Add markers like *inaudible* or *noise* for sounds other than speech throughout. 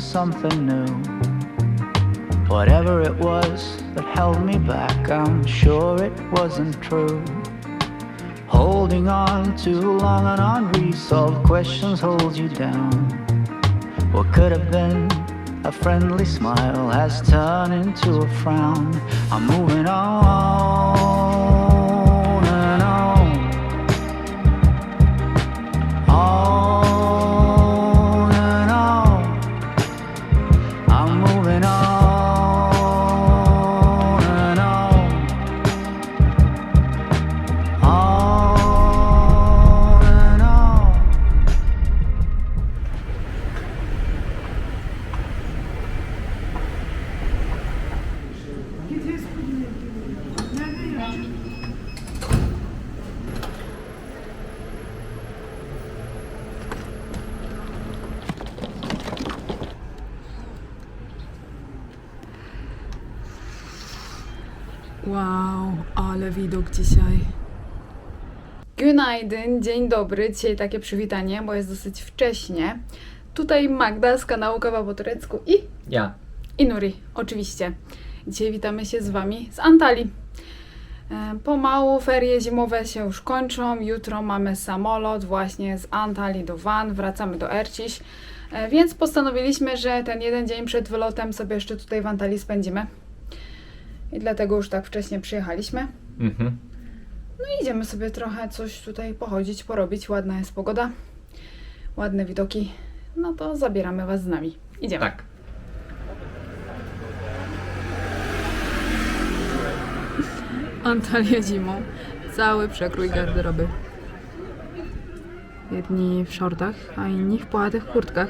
for something new. Whatever it was that held me back, I'm sure it wasn't true. Holding on too long on unresolved questions holds you down. What could have been a friendly smile has turned into a frown. I'm moving on dzisiaj. Günaydın, dzień dobry. Dzisiaj takie przywitanie, bo jest dosyć wcześnie. Tutaj Magda z kanału Kawa po turecku i, Ja. i Nuri, oczywiście. Dzisiaj witamy się z Wami z Antalii. E, Pomału ferie zimowe się już kończą. Jutro mamy samolot właśnie z Antalii do Van. Wracamy do Erciś. E, Więc postanowiliśmy, że ten jeden dzień przed wylotem sobie jeszcze tutaj w Antalii spędzimy. I dlatego już tak wcześnie przyjechaliśmy. Mhm. No i idziemy sobie trochę coś tutaj pochodzić, porobić. Ładna jest pogoda, ładne widoki. No to zabieramy Was z nami. Idziemy. Tak. *laughs* Antalya zimą. Cały przekrój garderoby. Jedni w shortach, a inni w płatych kurtkach.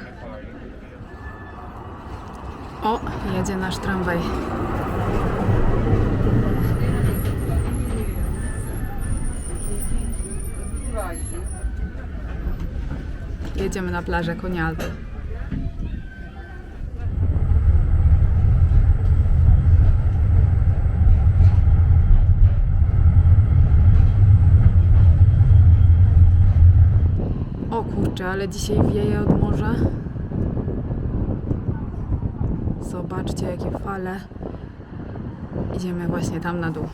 O, jedzie nasz tramwaj. Jedziemy na plażę Konialty. O kurczę, ale dzisiaj wieje od morza. Zobaczcie, jakie fale. Idziemy właśnie tam na dół.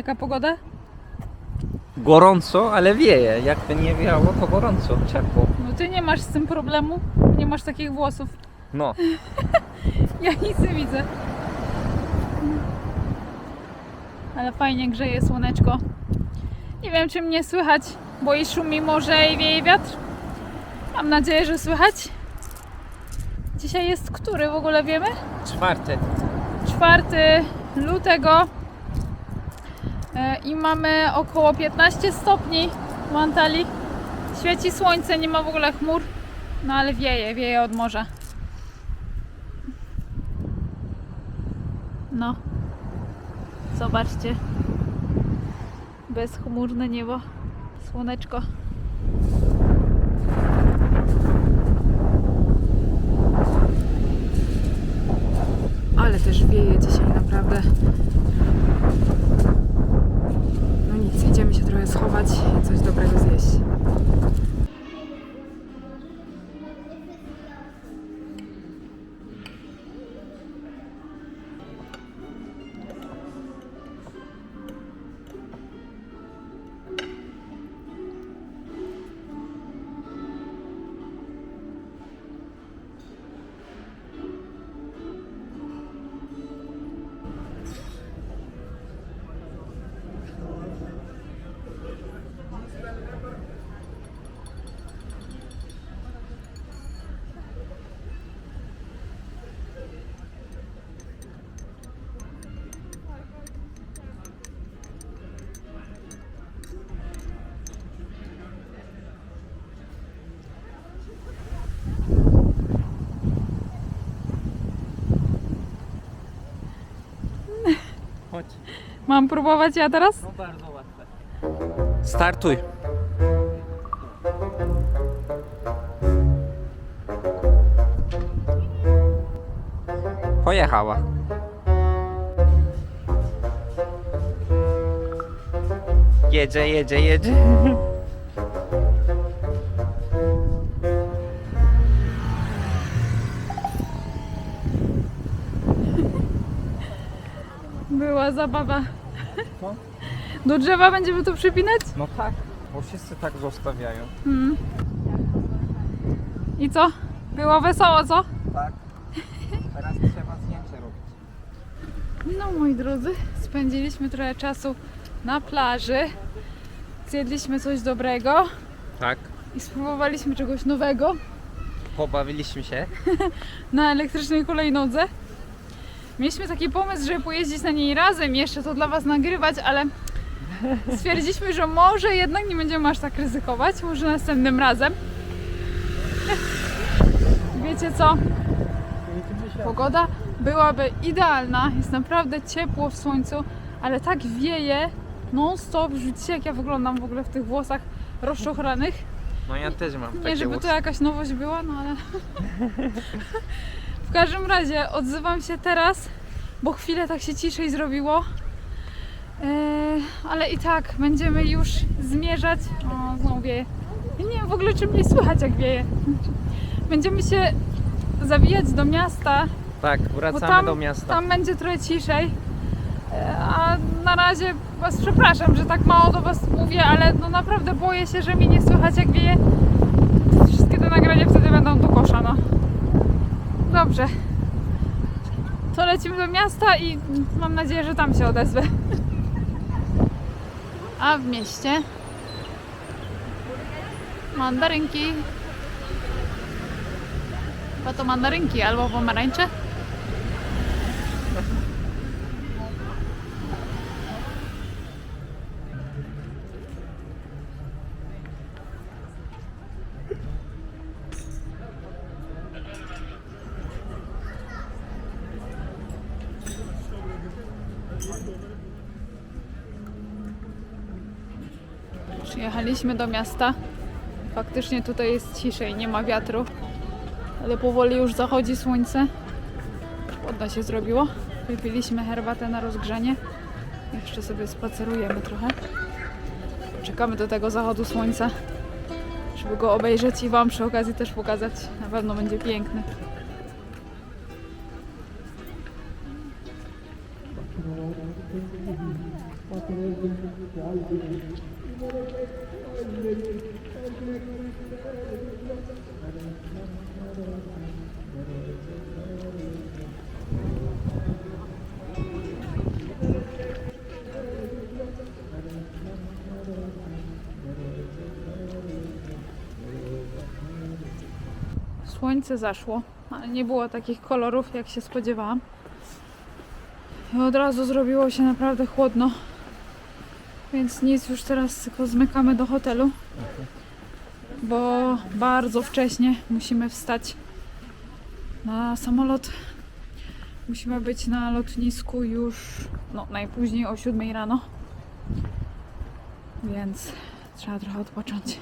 Jaka pogoda? Gorąco, ale wieje. Jakby nie wiało, to gorąco, ciepło. No ty nie masz z tym problemu. Nie masz takich włosów. No, *laughs* Ja nic nie widzę. Ale fajnie grzeje słoneczko. Nie wiem, czy mnie słychać, bo i szumi morze i wieje wiatr. Mam nadzieję, że słychać. Dzisiaj jest który w ogóle wiemy? czwarte. 4 lutego i mamy około 15 stopni w Antalii. Świeci słońce, nie ma w ogóle chmur, no ale wieje, wieje od morza. No, zobaczcie. Bezchmurne niebo, słoneczko. Ale też wieje dzisiaj naprawdę. No nic, idziemy się trochę schować i coś dobrego zjeść. Mam próbować ja teraz? No bardzo łatwe. Startuj. Pojechała. Jedzie, jedzie, jedzie. Była zabawa. Do drzewa będziemy to przypinać? No tak, bo wszyscy tak zostawiają. Hmm. I co? Było wesoło, co? Tak. Teraz trzeba zdjęcie robić. No moi drodzy, spędziliśmy trochę czasu na plaży. Zjedliśmy coś dobrego Tak. i spróbowaliśmy czegoś nowego Pobawiliśmy się. *laughs* na elektrycznej hulajnodze. Mieliśmy taki pomysł, żeby pojeździć na niej razem, jeszcze to dla Was nagrywać, ale stwierdziliśmy, że może jednak nie będziemy aż tak ryzykować, może następnym razem. Wiecie co? Pogoda byłaby idealna, jest naprawdę ciepło w słońcu, ale tak wieje non-stop. Widzicie jak ja wyglądam w ogóle w tych włosach rozczochranych. No ja też mam Nie, takie żeby włosy. to jakaś nowość była, no ale. *laughs* w każdym razie odzywam się teraz, bo chwilę tak się ciszej zrobiło. Eee, ale i tak będziemy już zmierzać. O, znowu wieje. Ja nie wiem w ogóle, czy mnie słychać, jak wieje. Będziemy się zawijać do miasta, Tak, wracamy tam, do miasta. tam będzie trochę ciszej. E, A na razie Was przepraszam, że tak mało do Was mówię, ale no naprawdę boję się, że mnie nie słychać jak wieje. Wszystkie te nagrania wtedy będą do kosza, no. Dobrze. To lecimy do miasta i mam nadzieję, że tam się odezwę. A w mieście mandarynki. Chyba to mandarynki albo pomarańcze. Przyjechaliśmy do miasta. Faktycznie tutaj jest ciszej, nie ma wiatru. Ale powoli już zachodzi słońce. Ładno się zrobiło. Wypiliśmy herbatę na rozgrzanie. Jeszcze sobie spacerujemy trochę. Czekamy do tego zachodu słońca, żeby go obejrzeć i Wam przy okazji też pokazać. Na pewno będzie piękny. Słońce zaszło, ale nie było takich kolorów, jak się spodziewałam. Od razu zrobiło się naprawdę chłodno. Więc nic, już teraz tylko zmykamy do hotelu. Bo bardzo wcześnie musimy wstać na samolot. Musimy być na lotnisku już no, najpóźniej o 7 rano. Więc trzeba trochę odpocząć.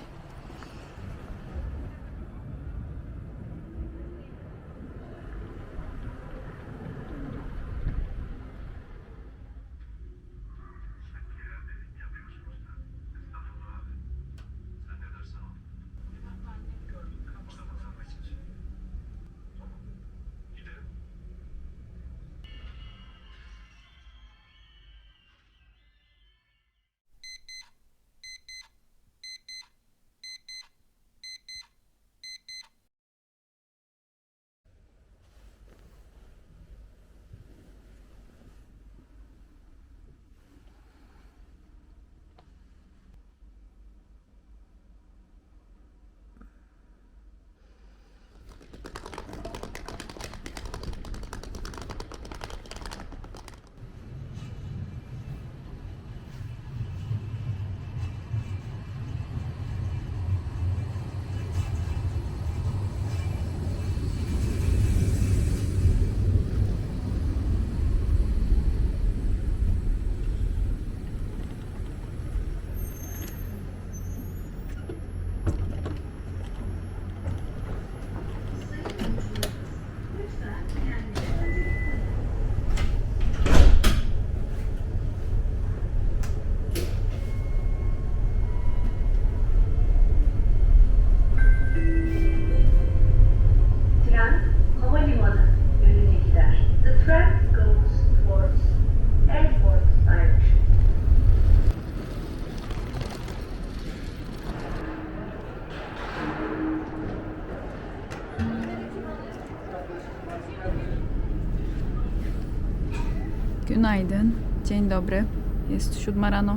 Günaydın. Dzień dobry. Jest siódma rano.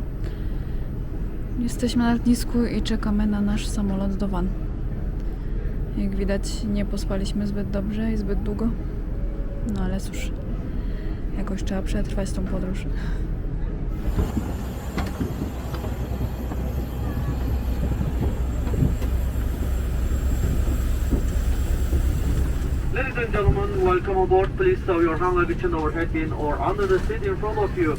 Jesteśmy na lotnisku i czekamy na nasz samolot do Van. Jak widać, nie pospaliśmy zbyt dobrze i zbyt długo. No ale cóż, jakoś trzeba przetrwać tą podróż. And gentlemen, welcome aboard. Please stow your hand luggage in overhead bin or under the seat in front of you.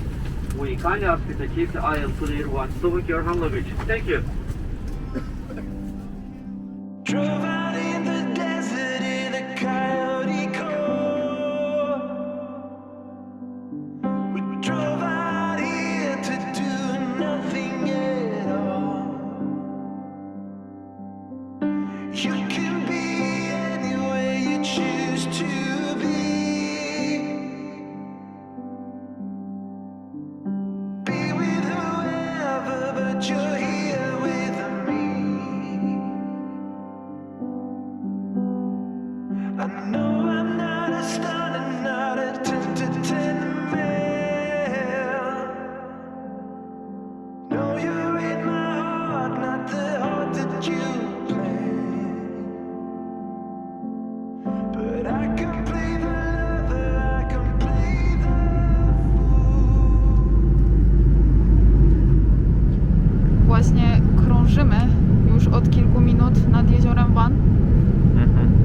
We kindly ask you to keep the aisle clear when stowing your hand luggage. Thank you. Minut nad jeziorem Van.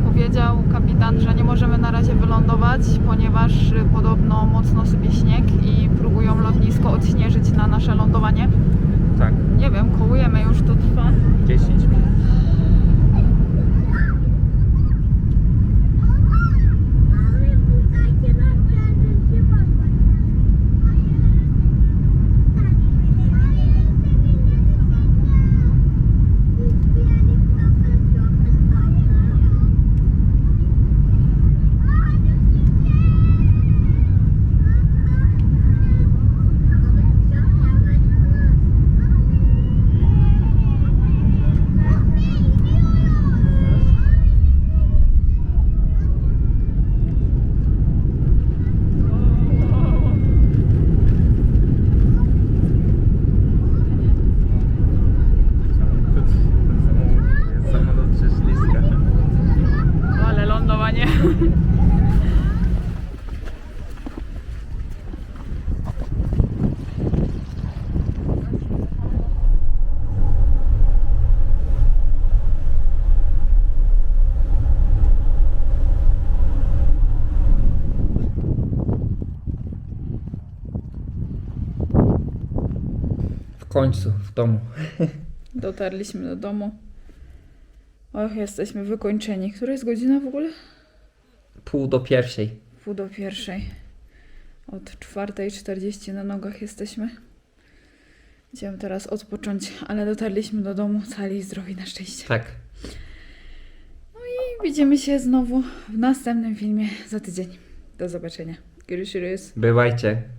Powiedział kapitan, że nie możemy na razie wylądować, ponieważ y, podobno mocno sypie śnieg i próbują lotnisko odśnieżyć na nasze lądowanie. Tak, Nie wiem, kołujemy już, to trwa. 10 minut. Końcu w domu. Dotarliśmy do domu. Och, jesteśmy wykończeni. Która jest godzina w ogóle? Pół do pierwszej. Pół do pierwszej. Od 4.40 na nogach jesteśmy. Idziemy teraz odpocząć, ale dotarliśmy do domu cali i zdrowi na szczęście. Tak. I widzimy się znowu w następnym filmie za tydzień. Do zobaczenia. Görüşürüz. Bywajcie.